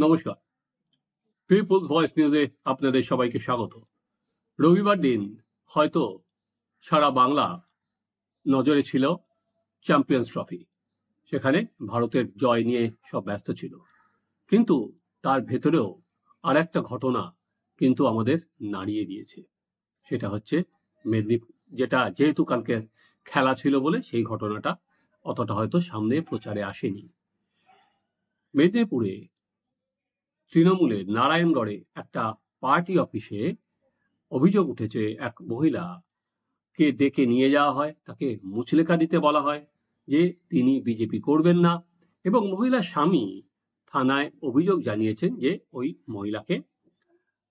নমস্কার। People's voice নিউজে আপনাদের সবাইকে স্বাগত। রবিবার দিন হয়তো সারা বাংলা নজরে ছিল চ্যাম্পিয়ন্স ট্রফি সেখানে ভারতের জয় নিয়ে সব ব্যস্ত ছিল। কিন্তু তার ভেতরেও আর একটা ঘটনা কিন্তু আমাদের নাড়িয়ে দিয়েছে। সেটা হচ্ছে মেদিনীপুর, যেটা যেহেতু কালকে খেলা ছিল বলে সেই ঘটনাটা অতটা হয়তো সামনে প্রচারে আসেনি। মেদিনীপুরে তৃণমূলের নারায়ণগড়ে একটা পার্টি অফিসে অভিযোগ উঠেছে, এক মহিলাকে ডেকে নিয়ে যাওয়া হয়, তাকে মুচলেকা দিতে বলা হয় যে তিনি বিজেপি করবেন না এবং মহিলার স্বামী থানায় অভিযোগ জানিয়েছেন যে ওই মহিলাকে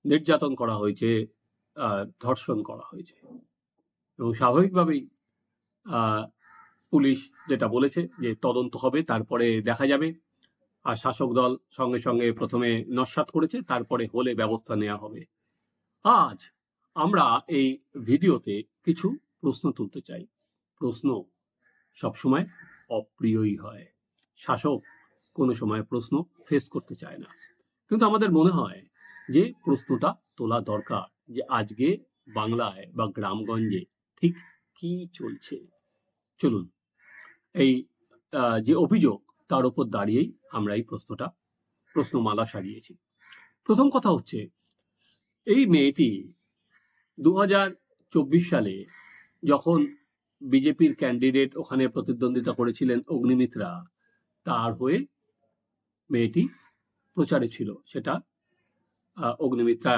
নির্যাতন করা হয়েছে ধর্ষণ করা হয়েছে। এবং স্বাভাবিকভাবেই পুলিশ যেটা বলেছে যে তদন্ত হবে, তারপরে দেখা যাবে আর শাসক দল সঙ্গে সঙ্গে প্রথমে নস্বাত করেছে, তারপরে হলে ব্যবস্থা নেওয়া হবে। আজ আমরা এই ভিডিওতে কিছু প্রশ্ন তুলতে চাই। প্রশ্ন সবসময় অপ্রিয়ই হয়। শাসক কোনো সময় প্রশ্ন ফেস করতে চায় না। কিন্তু আমাদের মনে হয় যে প্রশ্নটা তোলা দরকার যে আজকে বাংলায় বা গ্রামগঞ্জে ঠিক কি চলছে। চলুন, এই যে অভিযোগ তার উপর দাঁড়িয়েই আমরা এই প্রশ্নটা, প্রশ্নমালা সারিয়েছি। প্রথম কথা হচ্ছে, এই মেয়েটি দু সালে যখন বিজেপির ক্যান্ডিডেট ওখানে প্রতিদ্বন্দ্বিতা করেছিলেন অগ্নিমিত্রা, তার হয়ে মেয়েটি প্রচারে ছিল। সেটা অগ্নিমিত্রা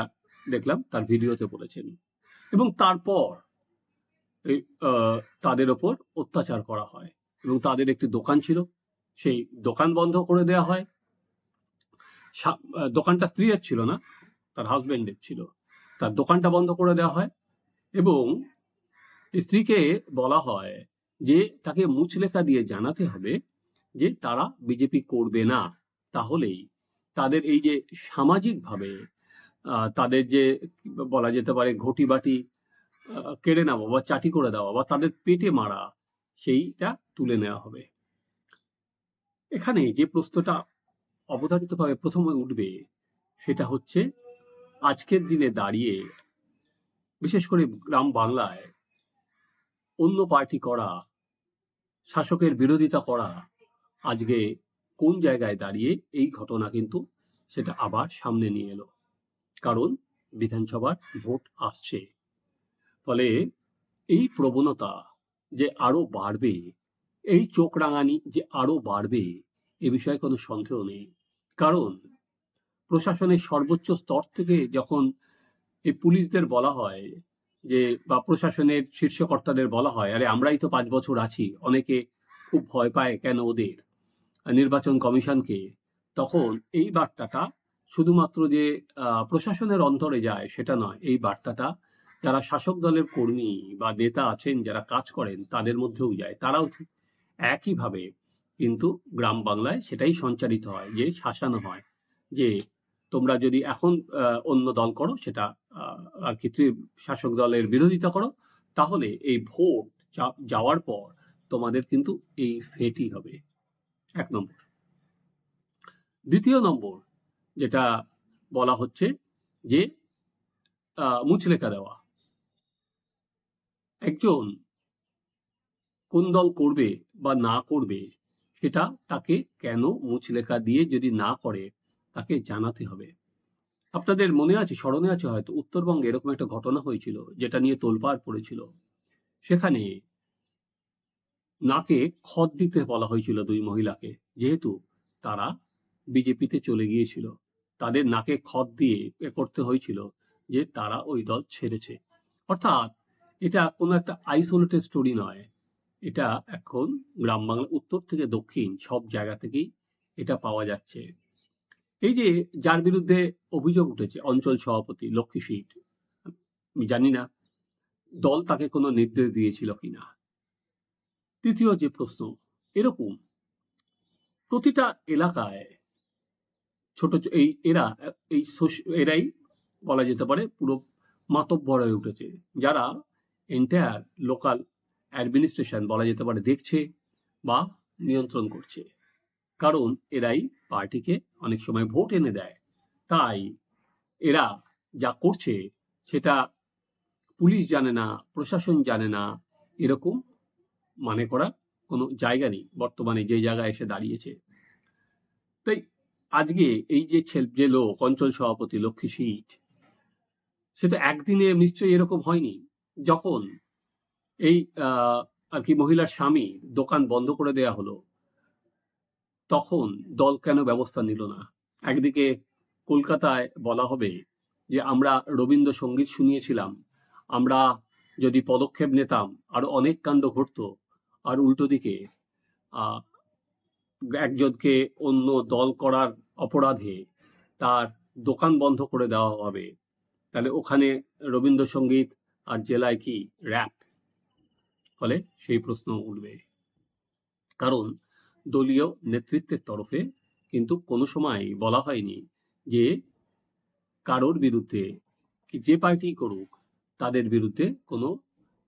দেখলাম, তার ভিডিওতে বলেছেন। এবং তারপর তাদের ওপর অত্যাচার করা হয়। এবং তাদের একটি দোকান ছিল সেই দোকান বন্ধ করে দেওয়া হয়। দোকানটা স্ত্রীর ছিল না, তার হাজবেন্ডের ছিল। তার দোকানটা বন্ধ করে দেওয়া হয় এবং স্ত্রীকে বলা হয় যে তাকে মুচলেখা দিয়ে জানাতে হবে যে তারা বিজেপি করবে না। তাহলেই তাদের এই যে সামাজিকভাবে তাদের যে বলা যেতে পারে ঘটি বাটি কেড়ে নেওয়া বা চাটি করে দেওয়া বা তাদের পেটে মারা, সেইটা তুলে নেওয়া হবে। এখানে যে প্রশ্নটা অবধারিতভাবে প্রথমে উঠবে, সেটা হচ্ছে, আজকের দিনে দাঁড়িয়ে, বিশেষ করে গ্রাম বাংলায়, অন্য পার্টি করা, শাসকের বিরোধিতা করা, আজকে কোন জায়গায় দাঁড়িয়ে এই ঘটনা কিন্তু সেটা আবার সামনে নিয়ে এলো। কারণ বিধানসভার ভোট আসছে। ফলে এই প্রবণতা যে আরও বাড়বে এই চোখ রাঙানি যে আরও বাড়বে, এ বিষয়ে কোনো সন্দেহ নেই। কারণ, প্রশাসনের সর্বোচ্চ স্তর থেকে যখন এই পুলিশদের বলা হয় যে, বা প্রশাসনের শীর্ষকর্তাদের বলা হয়, আরে, আমরাই তো পাঁচ বছর আছি, অনেকে খুব ভয় পায় কেন ওদের? নির্বাচন কমিশনকে, তখন এই বার্তাটা শুধুমাত্র যে প্রশাসনের অন্তরে যায়, সেটা নয়, এই বার্তাটা যারা শাসক দলের কর্মী বা নেতা আছেন, যারা কাজ করেন, তাদের মধ্যেও যায়। তারাও ঠিক একইভাবে কিন্তু গ্রাম বাংলায় সেটাই সঞ্চারিত হয় যে শাসানো হয় যে তোমরা যদি এখন অন্য দল করো সেটা আর কি শাসক দলের বিরোধিতা করো তাহলে এই ভোট যাওয়ার পর তোমাদের কিন্তু এই ফেটই হবে। এক নম্বর। দ্বিতীয় নম্বর যেটা বলা হচ্ছে যে আহ, মুচলেকা দেওয়া। একজন কোন দল করবে বা না করবে, সেটা তাকে কেন মুচলেখা দিয়ে যদি না করে, তাকে জানাতে হবে। আপনাদের মনে আছে, স্মরণে আছে হয়তো, উত্তরবঙ্গে এরকম একটা ঘটনা হয়েছিল, যেটা নিয়ে তোলপাড় পড়েছিল। সেখানে নাকে খত দিতে বলা হয়েছিল দুই মহিলাকে, যেহেতু তারা বিজেপিতে চলে গিয়েছিল। তাদের নাকে খত দিয়ে এ করতে হয়েছিল যে তারা ওই দল ছেড়েছে। অর্থাৎ এটা কোনো একটা আইসোলেটেড স্টোরি নয়। এটা এখন গ্রাম বাংলা উত্তর থেকে দক্ষিণ সব জায়গা থেকেই এটা পাওয়া যাচ্ছে। এই যে যার বিরুদ্ধে অভিযোগ উঠেছে, অঞ্চল সভাপতি লক্ষ্মী সিট আমি জানি না, দল তাকে কোনো নির্দেশ দিয়েছিল কিনা। তৃতীয় যে প্রশ্ন, এরকম প্রতিটা এলাকায় ছোট এই এরা, এই এরাই বলা যেতে পারে পুরো মাতব্বর হয়ে উঠেছে। যারা এন্টায়ার লোকাল অ্যাডমিনিস্ট্রেশন বলা যেতে পারে দেখছে বা নিয়ন্ত্রণ করছে। কারণ এরাই পার্টিকে অনেক সময় ভোট এনে দেয়। তাই এরা যা করছে সেটা পুলিশ জানে না, প্রশাসন জানে না, এরকম মানে করার কোনো জায়গা নেই বর্তমানে যে জায়গায় এসে দাঁড়িয়েছে। তাই আজকে এই যে ছেল, যে লোক, অঞ্চল সভাপতি লক্ষ্মী সিট সে তো একদিনে নিশ্চয়ই এরকম হয়নি। যখন এই আর কি মহিলার স্বামী দোকান বন্ধ করে দেয়া হলো, তখন দল কেন ব্যবস্থা নিল না? একদিকে কলকাতায় বলা হবে যে, আমরা রবীন্দ্রসঙ্গীত শুনিয়েছিলাম, আমরা যদি পদক্ষেপ নিতাম, আর অনেক কাণ্ড ঘটতো, আর উল্টো দিকে একজনকে অন্য দল করার অপরাধে তার দোকান বন্ধ করে দেওয়া হবে, তাহলে ওখানে রবীন্দ্রসঙ্গীত আর জেলায় কি র্যাপ ফলে সেই প্রশ্ন উঠবে। কারণ দলীয় নেতৃত্বের তরফে কিন্তু কোনো সময় বলা হয়নি যে কারোর বিরুদ্ধে যে পার্টি করুক, তাদের বিরুদ্ধে কোনো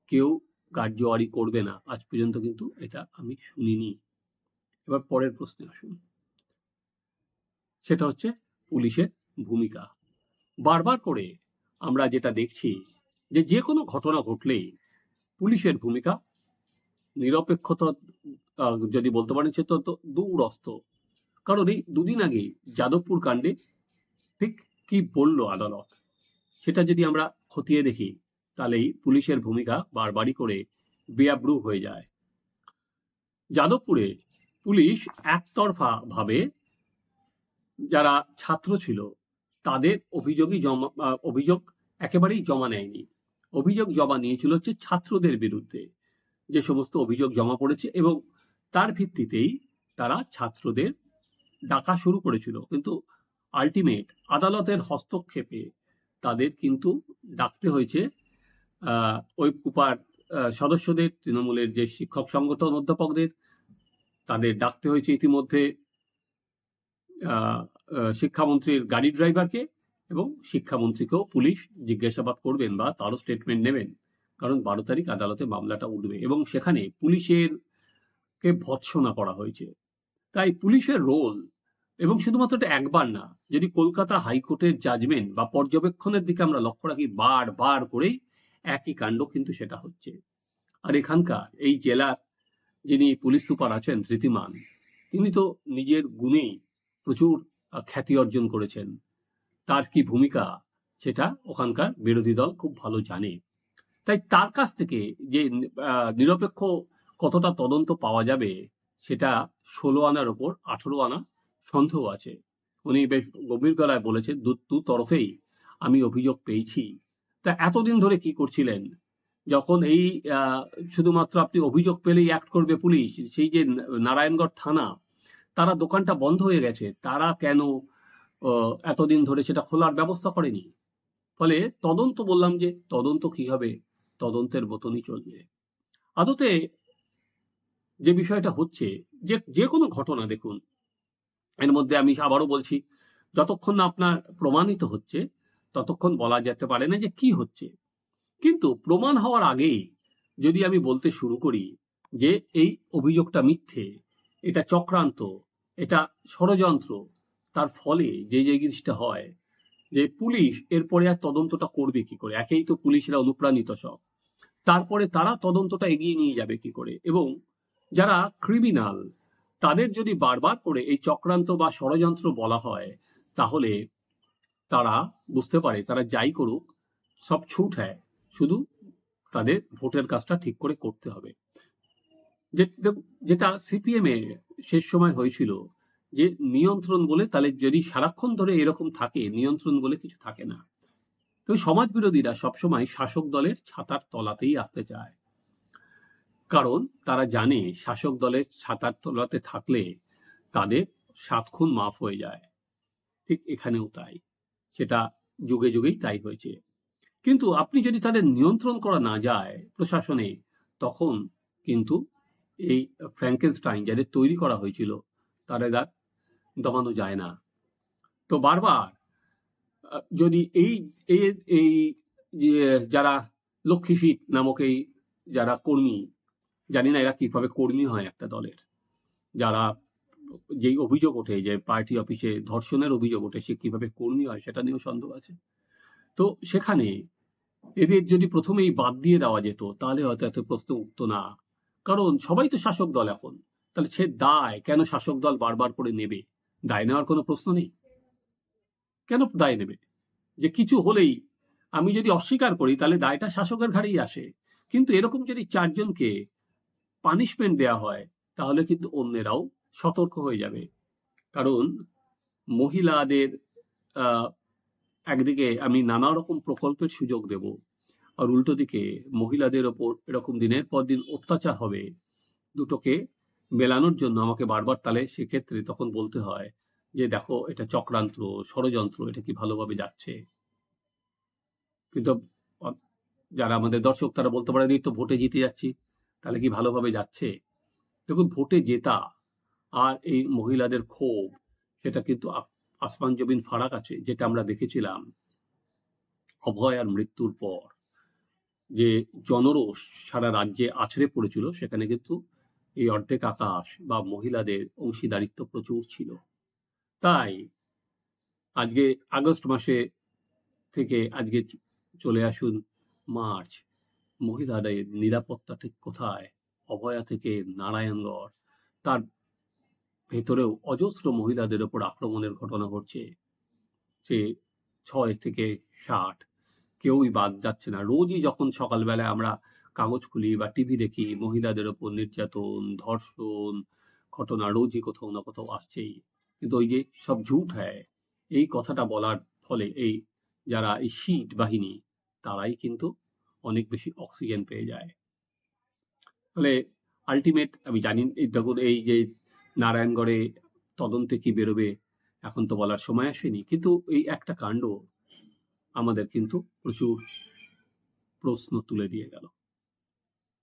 কেউ কার্যওয়ারি করবে না। আজ পর্যন্ত কিন্তু এটা আমি শুনিনি। এবার পরের প্রশ্নে আসুন। সেটা হচ্ছে পুলিশের ভূমিকা। বারবার করে আমরা যেটা দেখছি যে যে কোনো ঘটনা ঘটলেই পুলিশের ভূমিকা, নিরপেক্ষতা যদি বলতে পারেন সে তো তো দূরস্থ কারণ এই দুদিন আগে যাদবপুর কাণ্ডে ঠিক কি বলল আদালত? সেটা যদি আমরা খতিয়ে দেখি তাহলেই পুলিশের ভূমিকা বারবারই করে বেআব্রু হয়ে যায়। যাদবপুরে পুলিশ একতরফা ভাবে যারা ছাত্র ছিল, তাদের অভিযোগই জমা অভিযোগ একেবারেই জমা নেয়নি। অভিযোগ জমা নিয়েছিল হচ্ছে ছাত্রদের বিরুদ্ধে। যে সমস্ত অভিযোগ জমা পড়েছে এবং তার ভিত্তিতেই তারা ছাত্রদের ডাকা শুরু করেছিল। কিন্তু আলটিমেট আদালতের হস্তক্ষেপে তাদের কিন্তু ডাকতে হয়েছে ওই কুপার সদস্যদের, তৃণমূলের যে শিক্ষক সংগঠন অধ্যাপকদের, তাদের ডাকতে হয়েছে ইতিমধ্যে শিক্ষামন্ত্রীর গাড়ি ড্রাইভারকে। এবং শিক্ষামন্ত্রীকেও পুলিশ জিজ্ঞাসাবাদ করবেন বা তারও স্টেটমেন্ট নেবেন। কারণ বারো তারিখ আদালতে মামলাটা উঠবে এবং সেখানে পুলিশের কে ভৎসনা করা হয়েছে। তাই পুলিশের রোল এবং শুধুমাত্র এটা একবার না, যদি কলকাতা হাইকোর্টের জাজমেন্ট বা পর্যবেক্ষণের দিকে আমরা লক্ষ্য রাখি, বার বার করেই একই কাণ্ড কিন্তু সেটা হচ্ছে। আর এখানকার এই জেলার যিনি পুলিশ সুপার আছেন ধৃতিমান, তিনি তো নিজের গুণেই প্রচুর খ্যাতি অর্জন করেছেন। তার কি ভূমিকা সেটা ওখানকার বিরোধী দল খুব ভালো জানে। তাই তার কাছ থেকে যে নিরপেক্ষ কতটা তদন্ত পাওয়া যাবে সেটা ষোলো আনার ওপর আঠেরো আনা সন্দেহ আছে। উনি বেশ গভীর গলায় বলেছেন, দু দু তরফেই আমি অভিযোগ পেয়েছি। তা এতদিন ধরে কি করছিলেন? যখন এই শুধুমাত্র আপনি অভিযোগ পেলেই অ্যাক্ট করবে পুলিশ, সেই যে নারায়ণগড় থানা, তারা দোকানটা বন্ধ হয়ে গেছে, তারা কেন এতদিন ধরে সেটা খোলার ব্যবস্থা করেনি। ফলে তদন্ত বললাম যে, তদন্ত কি হবে? তদন্তের মতনই চলবে। আদতে যে বিষয়টা হচ্ছে, যে যে কোনো ঘটনা দেখুন, এর মধ্যে আমি আবারও বলছি, যতক্ষণ না আপনার প্রমাণিত হচ্ছে, ততক্ষণ বলা যেতে পারে না যে কি হচ্ছে। কিন্তু প্রমাণ হওয়ার আগেই যদি আমি বলতে শুরু করি যে, এই অভিযোগটা মিথ্যে, এটা চক্রান্ত, এটা ষড়যন্ত্র তার ফলে যে যে জিনিসটা হয়, যে পুলিশ এরপরে আর তদন্তটা করবে কি করে? একেই তো পুলিশরা অনুপ্রাণিত সব। তারপরে তারা তদন্তটা এগিয়ে নিয়ে যাবে কি করে? এবং যারা ক্রিমিনাল তাদের যদি বারবার করে এই চক্রান্ত বা ষড়যন্ত্র বলা হয়, তাহলে তারা বুঝতে পারে, তারা যাই করুক, সব ছুট হ্যায়। শুধু তাদের ভোটের কাজটা ঠিক করে করতে হবে। যেটা সিপিএম এ শেষ সময় হয়েছিল যে নিয়ন্ত্রণ বলে তাহলে যদি সারাক্ষণ ধরে এরকম থাকে, নিয়ন্ত্রণ বলে কিছু থাকে না। তো সমাজ বিরোধীরা সবসময় শাসক দলের ছাতার তলাতেই আসতে চায়। কারণ তারা জানে শাসক দলের ছাতার তলাতে থাকলে তাদের সাত খুন মাফ হয়ে যায়। ঠিক এখানেও তাই। সেটা যুগে যুগেই তাই হয়েছে। কিন্তু আপনি যদি তাদের নিয়ন্ত্রণ করা না যায় প্রশাসনে, তখন কিন্তু এই ফ্র্যাঙ্কেনস্টাইন যাদের তৈরি করা হয়েছিল আর দমানো যায় না। তো বারবার যদি এই এই যারা লক্ষ্মী ফিট নামক এই যারা কর্মী, জানি না এরা কীভাবে কর্মী হয় একটা দলের। যারা যেই অভিযোগ ওঠে যে পার্টি অফিসে ধর্ষণের অভিযোগ ওঠে সে কীভাবে কর্মী হয় সেটা নিয়েও সন্দেহ আছে। তো সেখানে এদের যদি প্রথমেই বাদ দিয়ে দেওয়া যেত, তাহলে হয়তো এত প্রশ্ন উঠতো না। কারণ সবাই তো শাসক দল এখন। তাহলে সে দায় কেন শাসক দল বারবার করে নেবে? দায় নেওয়ার কোনো প্রশ্ন নেই। কেন দায় নেবে? যে কিছু হলেই আমি যদি অস্বীকার করি, তাহলে দায়টা শাসকের ঘাড়েই আসে। কিন্তু এরকম যদি চারজনকে পানিশমেন্ট দেওয়া হয়, তাহলে কিন্তু অন্যেরাও সতর্ক হয়ে যাবে। কারণ মহিলাদের একদিকে আমি নানা রকম প্রকল্পের সুযোগ দেব, আর উল্টো দিকে মহিলাদের ওপর এরকম দিনের পর দিন অত্যাচার হবে। দুটোকে মেলানোর জন্য আমাকে বারবার তাহলে সেক্ষেত্রে তখন বলতে হয় যে, দেখো, এটা চক্রান্ত, ষড়যন্ত্র, এটা কি ভালোভাবে যাচ্ছে? কিন্তু যারা আমাদের দর্শক, তারা বলতে পারে এই তো ভোটে জিতে যাচ্ছি, তাহলে কি ভালোভাবে যাচ্ছে? দেখুন, ভোটে জেতা আর এই মহিলাদের ক্ষোভ, সেটা কিন্তু আসমান জমিন ফারাক আছে, যেটা আমরা দেখেছিলাম অভয় আর মৃত্যুর পর। যে জনরোষ সারা রাজ্যে আছড়ে পড়েছিল, সেখানে কিন্তু এই অর্ধেক আকাশ বা মহিলাদের অংশীদারিত্ব প্রচুর ছিল। তাই আজকে আগস্ট মাসে থেকে আজকে চলে আসুন মার্চ। মহিলাদের নিরাপত্তা ঠিক কোথায়? অভয়া থেকে নারায়ণগড়। তার ভেতরেও অজস্র মহিলাদের ওপর আক্রমণের ঘটনা ঘটছে, যে ছয় থেকে ষাট কেউই বাদ যাচ্ছে না। রোজই যখন সকালবেলায় আমরা কাগজ খুলি বা টিভি দেখি, মহিলাদের ওপর নির্যাতন, ধর্ষণ, ঘটনা রোজই কোথাও না কোথাও আসছেই। কিন্তু ওই যে সব ঝুট হ্যায়, এই কথাটা বলার ফলে এই যারা এই শীত বাহিনী, তারাই কিন্তু অনেক বেশি অক্সিজেন পেয়ে যায়। ফলে আলটিমেট আমি জানি, এই দেখুন এই যে নারায়ণগড়ে তদন্তে কি বেরোবে, এখন তো বলার সময় আসেনি। কিন্তু এই একটা কাণ্ড আমাদের কিন্তু প্রচুর প্রশ্ন তুলে দিয়ে গেল।